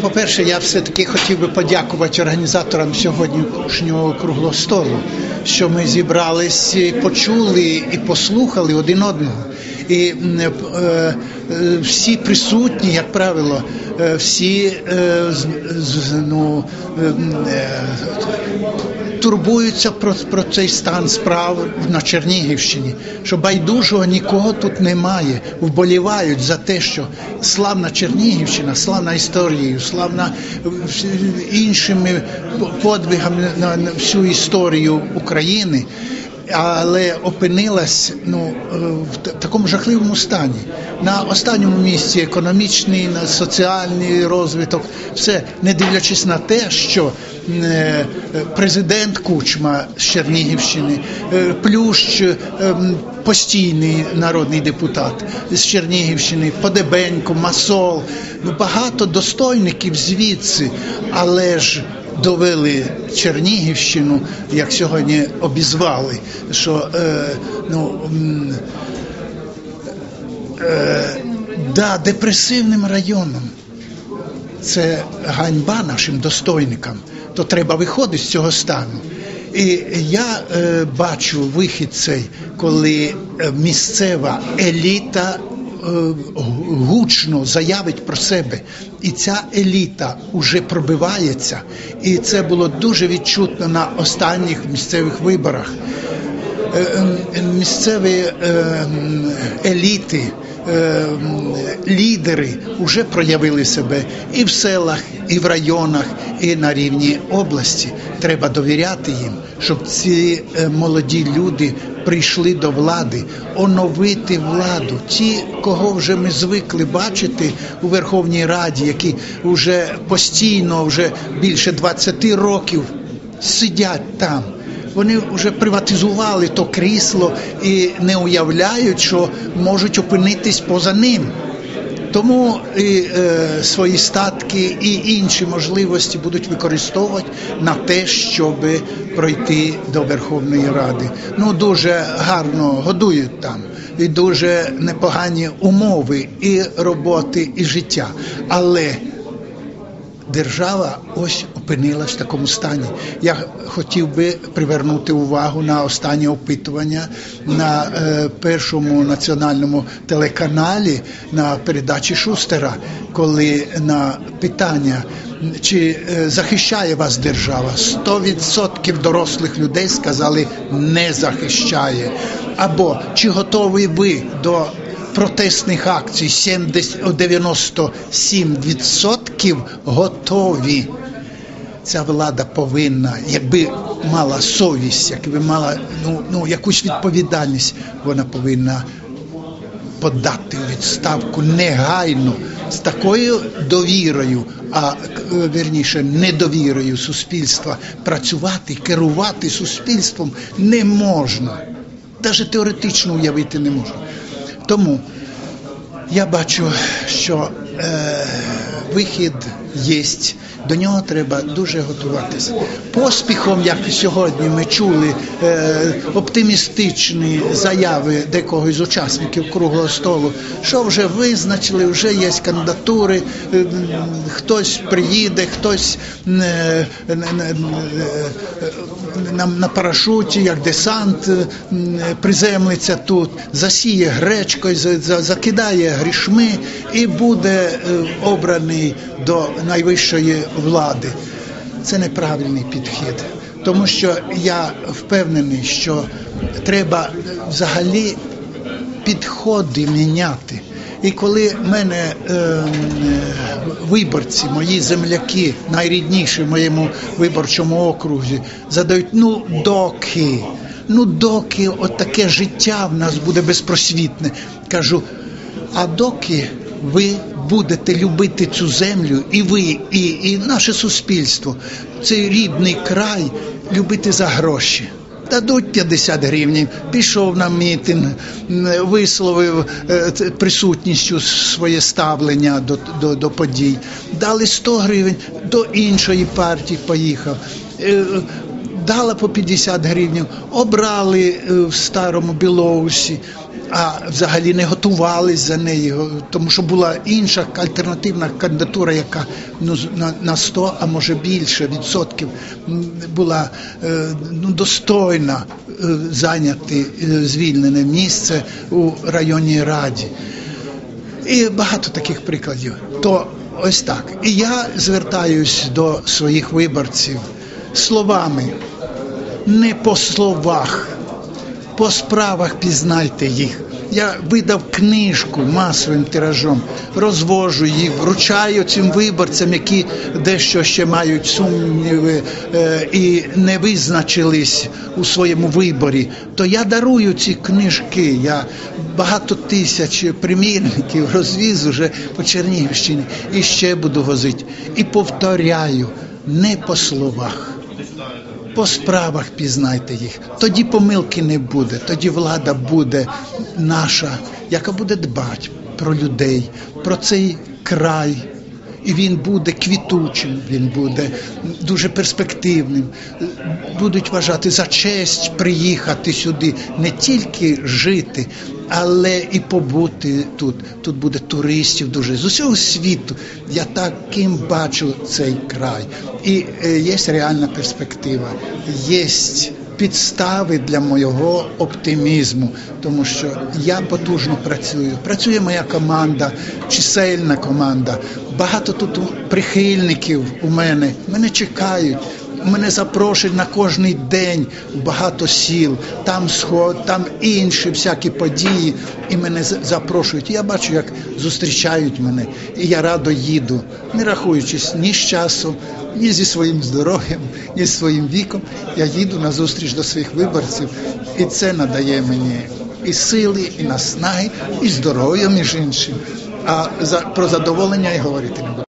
по-перше, я все-таки хотів би подякувати організаторам сьогоднішнього круглого столу, що ми зібрались, почули і послухали один одного. І е, всі присутні, як правило, е, всі е, з- з- ну, е, е, турбуються про, про цей стан справ на Чернігівщині, що байдужого нікого тут немає. Вболівають за те, що славна Чернігівщина, славна історією, славна е, іншими подвигами на, на всю історію України. Але опинилась ну е, в такому жахливому стані. На останньому місці економічний, на соціальний розвиток, все не дивлячись на те, що е, президент Кучма з Чернігівщини, е, Плющ, постійний народний депутат з Чернігівщини, Подебенько, Масол, ну багато достойників звідси, але ж довели Чернігівщину, як сьогодні обізвали, що е, ну, е, да, депресивним районом. Це ганьба нашим достойникам, то треба виходити з цього стану. І я е, бачу вихід цей, коли е, місцева еліта гучно заявить про себе, і ця еліта вже пробивається, і це було дуже відчутно на останніх місцевих виборах. Е, е, Місцеві е, м, еліти, е, лідери вже проявили себе і в селах, і в районах, і на рівні області. Треба довіряти їм, щоб ці е, молоді люди прийшли до влади, оновити владу. Ті, кого вже ми звикли бачити у Верховній Раді, які вже постійно, вже більше 20 років сидять там. Вони вже приватизували то крісло і не уявляють, що можуть опинитись поза ним. Тому і е, свої статки і інші можливості будуть використовувати на те, щоб пройти до Верховної Ради. Ну дуже гарно годують там, і дуже непогані умови і роботи, і життя. Але держава ось опинилась в такому стані. Я хотів би привернути увагу на останнє опитування на е, першому національному телеканалі на передачі Шустера, коли на питання. Чи е, захищає вас держава? 100% дорослих людей сказали не захищає. Або чи готові ви до протестних акцій 70, 97% готові. Ця влада повинна, якби мала совість, якби мала ну, ну, якусь відповідальність, вона повинна подати відставку негайно з такою довірою, а е, вірніше недовірою суспільства працювати, керувати суспільством не можна. Навіть теоретично уявити не можна. Тому я бачу, що е, вихід є, до нього треба дуже готуватися. Поспіхом, як сьогодні ми чули е, оптимістичні заяви декого з учасників круглого столу, що вже визначили, вже є кандидатури, е, хтось приїде, хтось е, е, е, е, на, на парашуті, як десант е, приземлиться тут, засіє гречкою, за- за- закидає грішми і буде е, обраний до найвищої влади. Це неправильний підхід, тому що я впевнений, що треба взагалі підходи міняти. І коли мене е, виборці, мої земляки, найрідніші в моєму виборчому окрузі, задають: ну доки, ну доки от таке життя в нас буде безпросвітне. Кажу, а доки ви будете любити цю землю, і ви, і, і наше суспільство, цей рідний край любити за гроші. Дадуть 50 гривень, пішов на мітинг, висловив е, присутністю своє ставлення до, до, до подій. Дали 100 гривень, до іншої партії поїхав. Е, Дала по 50 гривень, обрали е, в старому Білоусі. А взагалі не готувались за неї, тому що була інша альтернативна кандидатура, яка ну на, на 100, а може більше відсотків була е, ну, достойна е, зайняти е, звільнене місце у районній раді. І багато таких прикладів. То ось так. І я звертаюсь до своїх виборців словами, не по словах, по справах пізнайте їх. Я видав книжку масовим тиражом, розвожу їх, вручаю цим виборцям, які дещо ще мають сумніви е, і не визначились у своєму виборі. То я дарую ці книжки. Я багато тисяч примірників розвіз уже по Чернігівщині і ще буду возити. І повторяю, не по словах. По справах пізнайте їх, тоді помилки не буде, тоді влада буде наша, яка буде дбати про людей, про цей край. І він буде квітучим, він буде дуже перспективним. Будуть вважати за честь приїхати сюди, не тільки жити, але і побути тут. Тут буде туристів дуже з усього світу. Я таким бачу цей край. І е, є реальна перспектива, є підстави для мого оптимізму, тому що я потужно працюю. Працює моя команда, чисельна команда. Багато тут прихильників у мене. Мене чекають. Мене запрошують на кожний день багато сіл, там сход, там інші всякі події, і мене запрошують. Я бачу, як зустрічають мене, і я радо їду, не рахуючись ні з часу, ні зі своїм здоров'ям, ні зі своїм віком. Я їду на зустріч до своїх виборців, і це надає мені і сили, і наснаги, і здоров'я між іншим. А за про задоволення й говорити не буду.